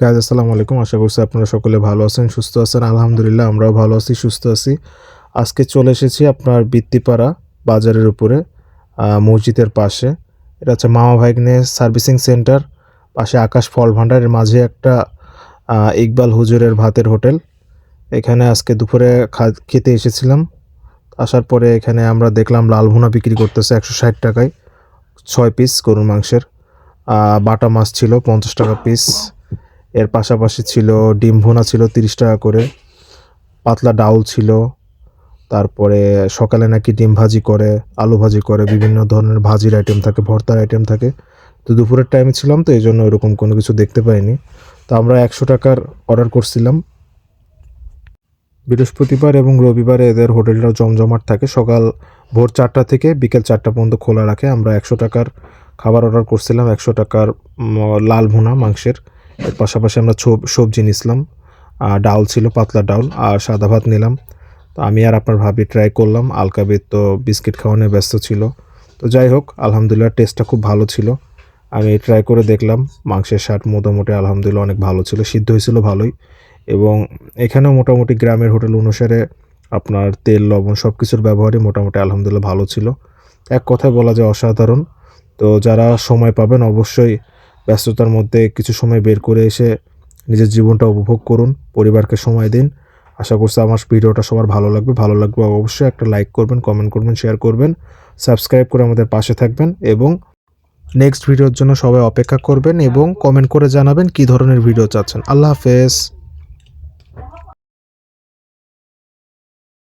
Guys আসসালামু আলাইকুম। আশা করছি আপনারা সকলে ভালো আছেন, সুস্থ আছেন। আলহামদুলিল্লাহ, আমরাও ভালো আছি, সুস্থ আছি। আজকে চলে এসেছি আপনার বৃত্তিপাড়া বাজারের উপরে মসজিদের পাশে। এটা হচ্ছে মামা ভাইগনে সার্ভিসিং সেন্টার, পাশে আকাশ ফল ভাণ্ডারের মাঝে একটা ইকবাল হুজুরের ভাতের হোটেল। এখানে আজকে দুপুরে খেতে এসেছিলাম। আসার পরে এখানে আমরা দেখলাম লাল ভুনা বিক্রি করতেছে একশো ষাট টাকায়, ছয় পিস গরুর মাংসের। বাটা মাছ ছিল পঞ্চাশ টাকা পিস এর পাশাপাশি ছিল, ডিম ভুনা ছিল তিরিশ টাকা করে, পাতলা ডাউল ছিল, তারপরে সকালে নাকি ডিম ভাজি করে, আলু ভাজি করে, বিভিন্ন ধরনের ভাজির আইটেম থাকে, ভর্তার আইটেম থাকে। তো দুপুরের টাইমে ছিলাম তো এই জন্য ওরকম কোনো কিছু দেখতে পাইনি। তো আমরা একশো টাকার অর্ডার করছিলাম। বৃহস্পতিবার এবং রবিবারে এদের হোটেলটা জমজমাট থাকে। সকাল ভোর চারটা থেকে বিকেল চারটা পর্যন্ত খোলা রাখে। আমরা একশো টাকার খাবার অর্ডার করছিলাম, একশো টাকার লাল ভুনা মাংসের। এর পাশাপাশি আমরা সবজি নিছিলাম, আর ডাউল ছিল, পাতলা ডাউল আর সাদা ভাত নিলাম। তো আমি আর আপনার ভাবি ট্রাই করলাম, আলকাবির তো বিস্কিট খাওয়ানো ব্যস্ত ছিল। তো যাই হোক, আলহামদুলিল্লাহ টেস্টটা খুব ভালো ছিল। আমি ট্রাই করে দেখলাম, মাংসের স্বাদ মোটামুটি আলহামদুলিল্লাহ অনেক ভালো ছিল, সিদ্ধ হয়েছিল ভালোই। এবং এখানেও মোটামুটি গ্রামের হোটেল অনুসারে আপনার তেল, লবণ সব কিছুর ব্যবহারই মোটামুটি আলহামদুলিল্লাহ ভালো ছিল। এক কথায় বলা যায় অসাধারণ। তো যারা সময় পাবেন অবশ্যই ব্যস্ততার মধ্যে কিছু সময় বের করে এসে নিজের জীবনটা উপভোগ করুন, পরিবারকে সময় দিন। আশা করছি আমার ভিডিওটা সবার ভালো লাগবে। ভালো লাগবে অবশ্যই একটা লাইক করবেন কমেন্ট করবেন শেয়ার করবেন সাবস্ক্রাইব করে আমাদের পাশে থাকবেন এবং নেক্সট ভিডিওর জন্য সবাই অপেক্ষা করবেন এবং কমেন্ট করে জানাবেন কি ধরনের ভিডিও চাচ্ছেন। আল্লাহ হাফেজ।